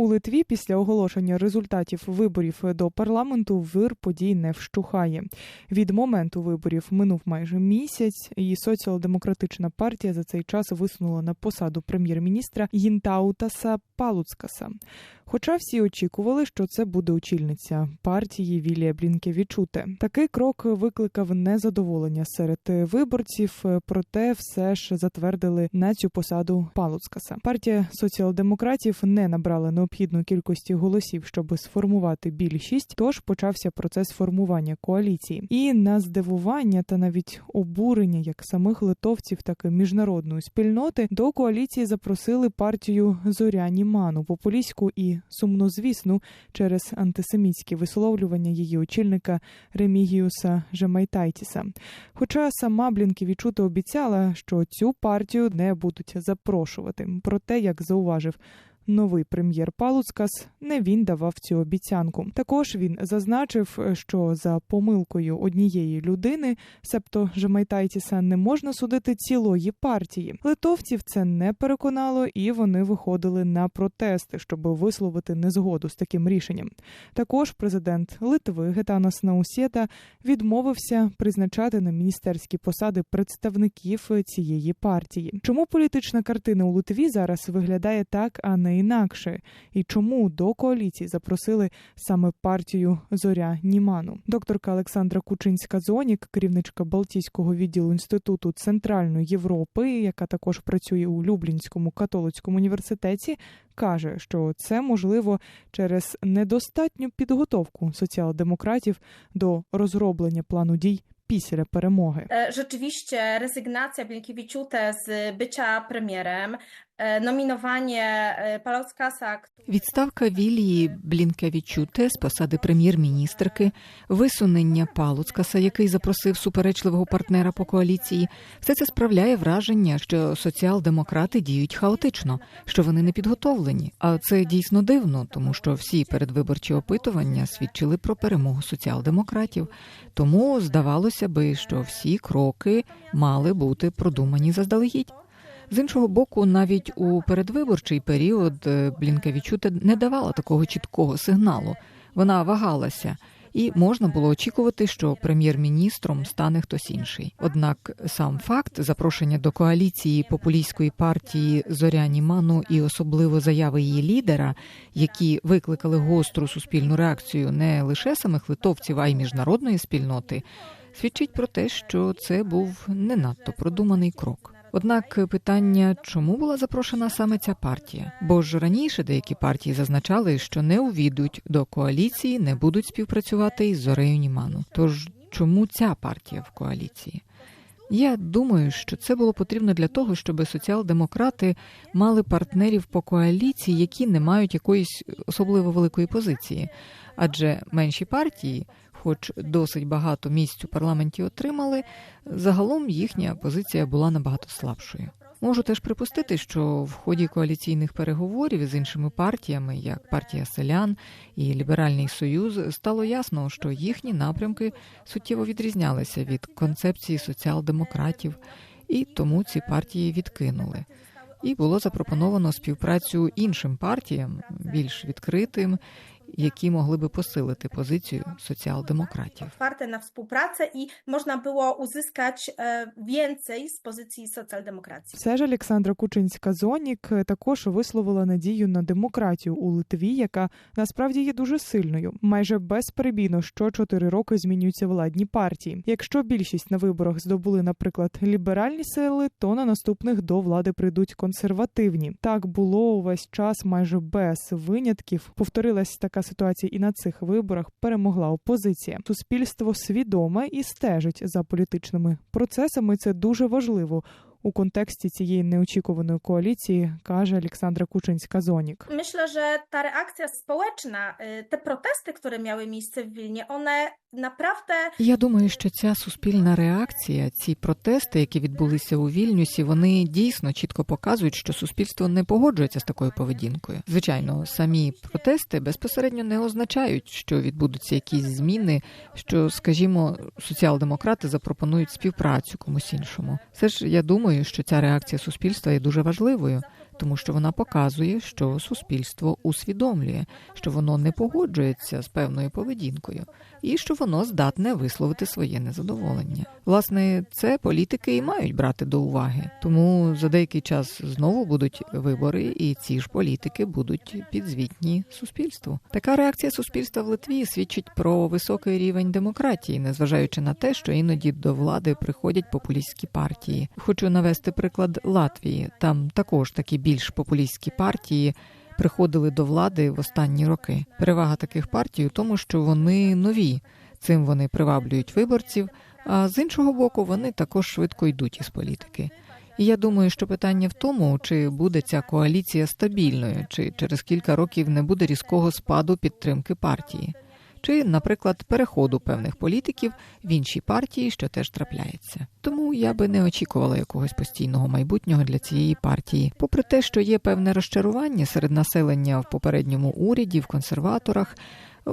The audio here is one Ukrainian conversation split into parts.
У Литві після оголошення результатів виборів до парламенту вир подій не вщухає. Від моменту виборів минув майже місяць, і соціал-демократична партія за цей час висунула на посаду прем'єр-міністра Гінтаутаса Палуцкаса. Хоча всі очікували, що це буде очільниця партії Вілія Блінкевічуте. Такий крок викликав незадоволення серед виборців, проте все ж затвердили на цю посаду Палуцкаса. Партія соціал-демократів не набрала необхідної кількості голосів, щоб сформувати більшість. Тож почався процес формування коаліції. І на здивування та навіть обурення як самих литовців, так і міжнародної спільноти до коаліції запросили партію Зоряні Ману популістську і сумнозвісну через антисемітські висловлювання її очільника Ремігіуса Жемайтайтіса. Хоча сама Блінківічута обіцяла, що цю партію не будуть запрошувати. Проте, як зауважив новий прем'єр Палуцкас, не він давав цю обіцянку. Також він зазначив, що за помилкою однієї людини, себто Жемайтайтіса, не можна судити цілої партії. Литовців це не переконало, і вони виходили на протести, щоб висловити незгоду з таким рішенням. Також президент Литви Гетанас Наусєта відмовився призначати на міністерські посади представників цієї партії. Чому політична картина у Литві зараз виглядає так, а не інакше, і чому до коаліції запросили саме партію Зоря Німану? Докторка Олександра Кучинська Зонік, керівничка Балтійського відділу інституту Центральної Європи, яка також працює у Люблінському католицькому університеті, каже, що це можливо через недостатню підготовку соціал-демократів до розроблення плану дій. Після перемоги Rzeczywiście rezygnacja Blinkiewicziute z bycia premierem, nominowanie Palauskasa, Відставка Вілії Блінкевічуте з посади прем'єр-міністрки, висунення Палуцкаса, який запросив суперечливого партнера по коаліції, все це справляє враження, що соціал-демократи діють хаотично, що вони не підготовлені. А це дійсно дивно, тому що всі передвиборчі опитування свідчили про перемогу соціал-демократів. Тому здавалося би, що всі кроки мали бути продумані заздалегідь. З іншого боку, навіть у передвиборчий період Блінкевічуте не давала такого чіткого сигналу. Вона вагалася, і можна було очікувати, що прем'єр-міністром стане хтось інший. Однак сам факт запрошення до коаліції популістської партії Зоряні Ману і особливо заяви її лідера, які викликали гостру суспільну реакцію не лише самих литовців, а й міжнародної спільноти, свідчить про те, що це був не надто продуманий крок. Однак питання, чому була запрошена саме ця партія? Бо ж раніше деякі партії зазначали, що не увійдуть до коаліції, не будуть співпрацювати із Зорею Німану. Тож чому ця партія в коаліції? Я думаю, що це було потрібно для того, щоб соціал-демократи мали партнерів по коаліції, які не мають якоїсь особливо великої позиції, адже менші партії. Хоч досить багато місць у парламенті отримали, загалом їхня позиція була набагато слабшою. Можу теж припустити, що в ході коаліційних переговорів з іншими партіями, як партія селян і Ліберальний Союз, стало ясно, що їхні напрямки суттєво відрізнялися від концепції соціал-демократів, і тому ці партії відкинули. І було запропоновано співпрацю іншим партіям, більш відкритим які могли би посилити позицію соціал-демократів. Otwarte na współpracę i można było uzyskać więcej z pozycji socjaldemokracji. Все ж Олександра Кучинська Зонік також висловила надію на демократію у Литві, яка насправді є дуже сильною. Майже безперебійно що чотири роки змінюються владні партії. Якщо більшість на виборах здобули, наприклад, ліберальні сили, то на наступних до влади прийдуть консервативні. Так було увесь час майже без винятків. Повторилась така ситуація і на цих виборах перемогла опозиція. Суспільство свідоме і стежить за політичними процесами. Це дуже важливо. У контексті цієї неочікуваної коаліції каже Олександра Кучинська-Зонік. Myślę, że ta reakcja społeczna, te protesty, które miały miejsce w Wilnie, one Я думаю, що ця суспільна реакція, ці протести, які відбулися у Вільнюсі, вони дійсно чітко показують, що суспільство не погоджується з такою поведінкою. Звичайно, самі протести безпосередньо не означають, що відбудуться якісь зміни, що, скажімо, соціал-демократи запропонують співпрацю комусь іншому. Це ж я думаю, що ця реакція суспільства є дуже важливою. Тому що вона показує, що суспільство усвідомлює, що воно не погоджується з певною поведінкою, і що воно здатне висловити своє незадоволення. Власне, це політики і мають брати до уваги. Тому за деякий час знову будуть вибори, і ці ж політики будуть підзвітні суспільству. Така реакція суспільства в Литві свідчить про високий рівень демократії, незважаючи на те, що іноді до влади приходять популістські партії. Хочу навести приклад Латвії. Там також такі більш популістські партії. Приходили до влади в останні роки. Перевага таких партій у тому, що вони нові, цим вони приваблюють виборців. А з іншого боку, вони також швидко йдуть із політики. І я думаю, що питання в тому, чи буде ця коаліція стабільною, чи через кілька років не буде різкого спаду підтримки партії, чи, наприклад, переходу певних політиків в інші партії, що теж трапляється. Тому я би не очікувала якогось постійного майбутнього для цієї партії, попри те, що є певне розчарування серед населення в попередньому уряді, в консерваторах.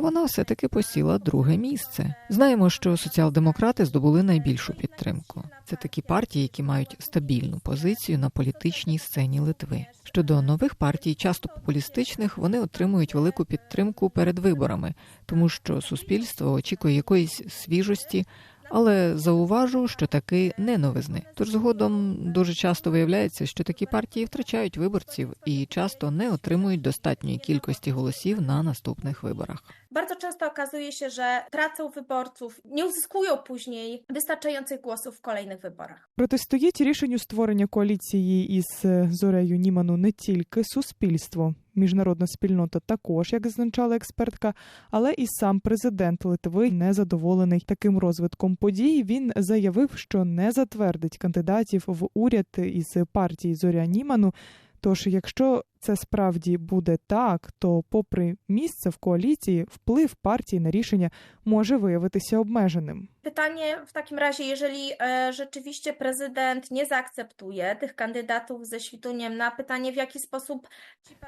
Вона все-таки посіла друге місце. Знаємо, що соціал-демократи здобули найбільшу підтримку. Це такі партії, які мають стабільну позицію на політичній сцені Литви. Щодо нових партій, часто популістичних, вони отримують велику підтримку перед виборами, тому що суспільство очікує якоїсь свіжості. Але зауважу, що таки не новизни. Тож згодом дуже часто виявляється, що такі партії втрачають виборців і часто не отримують достатньої кількості голосів на наступних виборах. Bardzo często okazuje się, że tracą wyborców, nie uzyskują później wystarczających głosów w kolejnych wyborach. Протистоїть рішенню створення коаліції із Зорею Німану не тільки суспільство, міжнародна спільнота також, як зазначала експертка, але і сам президент Литви не задоволений таким розвитком подій. Він заявив, що не затвердить кандидатів в уряд із партії Зоря Німану. Тож, якщо це справді буде так, то, попри місце в коаліції, вплив партії на рішення може виявитися обмеженим. Pytanie w takim razie, jeżeli e, rzeczywiście prezydent nie zaakceptuje tych kandydatów ze Śwituniem na pytanie, w jaki sposób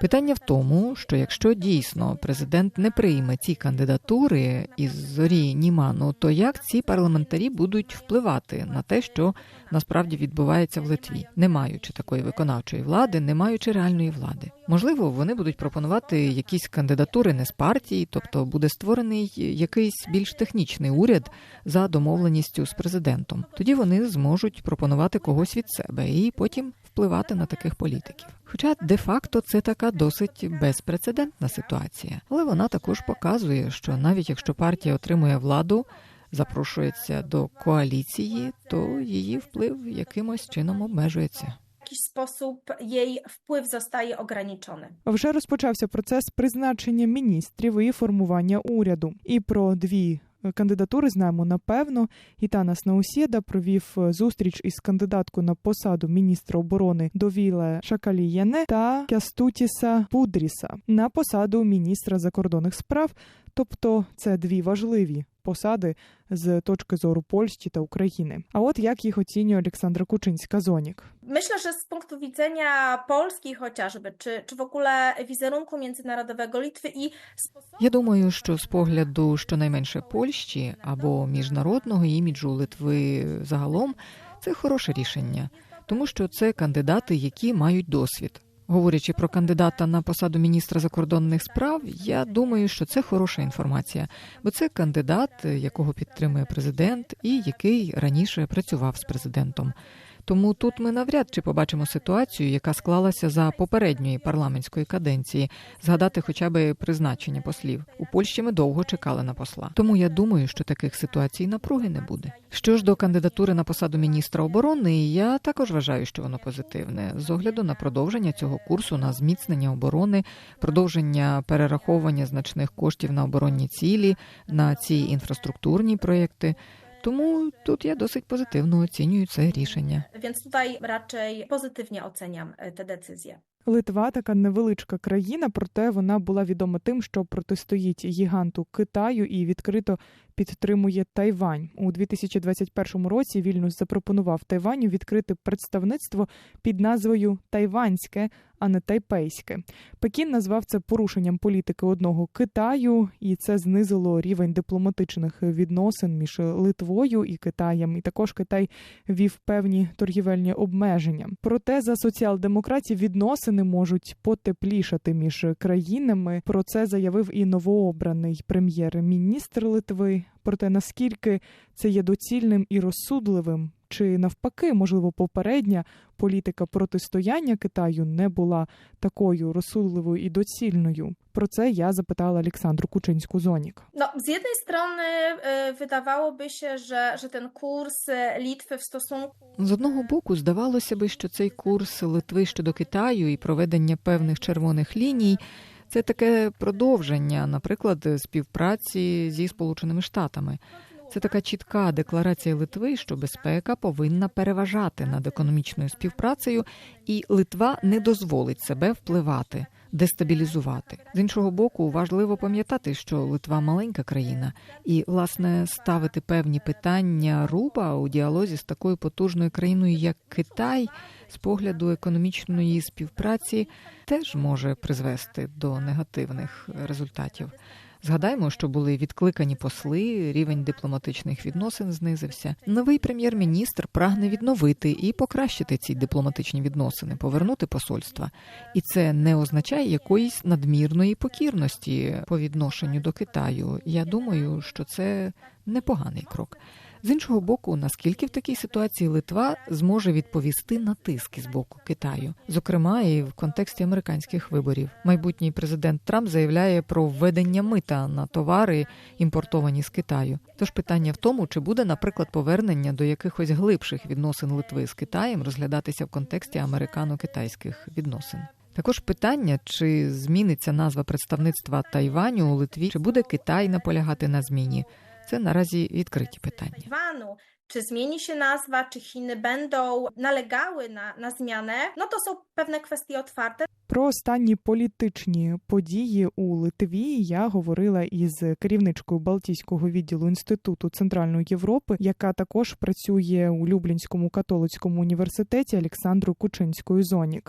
Питання в тому, що якщо дійсно президент не прийме ці кандидатури із зорі Німану, то як ці парламентарі будуть впливати на те, що насправді відбувається в Литві, не маючи такої виконавчої влади, не маючи реальної влади? Можливо, вони будуть пропонувати якісь кандидатури не з партії, тобто буде створений якийсь більш технічний уряд за домовленістю з президентом. Тоді вони зможуть пропонувати когось від себе і потім впливати на таких політиків. Хоча де-факто це така досить безпрецедентна ситуація, але вона також показує, що навіть якщо партія отримує владу, запрошується до коаліції, то її вплив якимось чином обмежується. w jakiś sposób jej wpływ zostaje ograniczony. Вже розпочався процес призначення міністрів і формування уряду. І про дві кандидатури знаємо напевно. Гітанас Наусєда провів зустріч із кандидаткою на посаду міністра оборони Довіле Шакалієне та Кястутіса Пудріса на посаду міністра закордонних справ. Тобто це дві важливі посади з точки зору Польщі та України. А от як їх оцінює Олександра Кучинська Зонік. Myślę, że z punktu widzenia Polski chociażby, czy, czy w ogóle wizerunku międzynarodowego Litwy i sposobu, Я думаю, що з погляду щонайменше Польщі або міжнародного іміджу Литви загалом це хороше рішення, тому що це кандидати, які мають досвід. Говорячи про кандидата на посаду міністра закордонних справ, я думаю, що це хороша інформація, бо це кандидат, якого підтримує президент, і який раніше працював з президентом. Тому тут ми навряд чи побачимо ситуацію, яка склалася за попередньої парламентської каденції, згадати хоча б призначення послів. У Польщі ми довго чекали на посла. Тому я думаю, що таких ситуацій напруги не буде. Що ж до кандидатури на посаду міністра оборони, я також вважаю, що воно позитивне з огляду на продовження цього курсу на зміцнення оборони, продовження перераховування значних коштів на оборонні цілі, на ці інфраструктурні проєкти. Тому тут я досить позитивно оцінюю це рішення. więc tutaj raczej pozytywnie oceniam e, te decyzje. Литва така невеличка країна, проте вона була відома тим, що протистоїть гіганту Китаю і відкрито підтримує Тайвань. У 2021 році Вільнюс запропонував Тайваню відкрити представництво під назвою Тайванське а не тайпейське. Пекін назвав це порушенням політики одного Китаю, і це знизило рівень дипломатичних відносин між Литвою і Китаєм. І також Китай ввів певні торгівельні обмеження. Проте за соціал-демократів відносини можуть потеплішати між країнами. Про це заявив і новообраний прем'єр-міністр Литви. Проте наскільки це є доцільним і розсудливим, чи навпаки, можливо, попередня політика протистояння Китаю не була такою розсудливою і доцільною. Про це я запитала Олександру Кучинську Зонік. No, z jednej strony wydawałoby się, że, że ten kurs Litwy w stosunku З одного боку, здавалося би, що цей курс Литви щодо Китаю і проведення певних червоних ліній це таке продовження, наприклад, співпраці зі Сполученими Штатами. Це така чітка декларація Литви, що безпека повинна переважати над економічною співпрацею, і Литва не дозволить себе впливати, дестабілізувати. З іншого боку, важливо пам'ятати, що Литва маленька країна, і власне ставити певні питання руба у діалозі з такою потужною країною, як Китай, з погляду економічної співпраці, теж може призвести до негативних результатів. Згадаймо, що були відкликані посли, рівень дипломатичних відносин знизився. Новий прем'єр-міністр прагне відновити і покращити ці дипломатичні відносини, повернути посольства. І це не означає якоїсь надмірної покірності по відношенню до Китаю. Я думаю, що це непоганий крок. З іншого боку, наскільки в такій ситуації Литва зможе відповісти на тиски з боку Китаю, зокрема і в контексті американських виборів, майбутній президент Трамп заявляє про введення мита на товари, імпортовані з Китаю. Тож питання в тому, чи буде, наприклад, повернення до якихось глибших відносин Литви з Китаєм розглядатися в контексті американо-китайських відносин. Також питання, чи зміниться назва представництва Тайваню у Литві, чи буде Китай наполягати на зміні. Це наразі відкриті питання. Czy zmieni się nazwa, czy Chiny będą nalegały na, na zmianę, no to są pewne kwestie otwarte. Про останні політичні події у Литві я говорила із керівничкою Балтійського відділу інституту Центральної Європи, яка також працює у Люблінському католицькому університеті Олександрою Кучинською Зонік.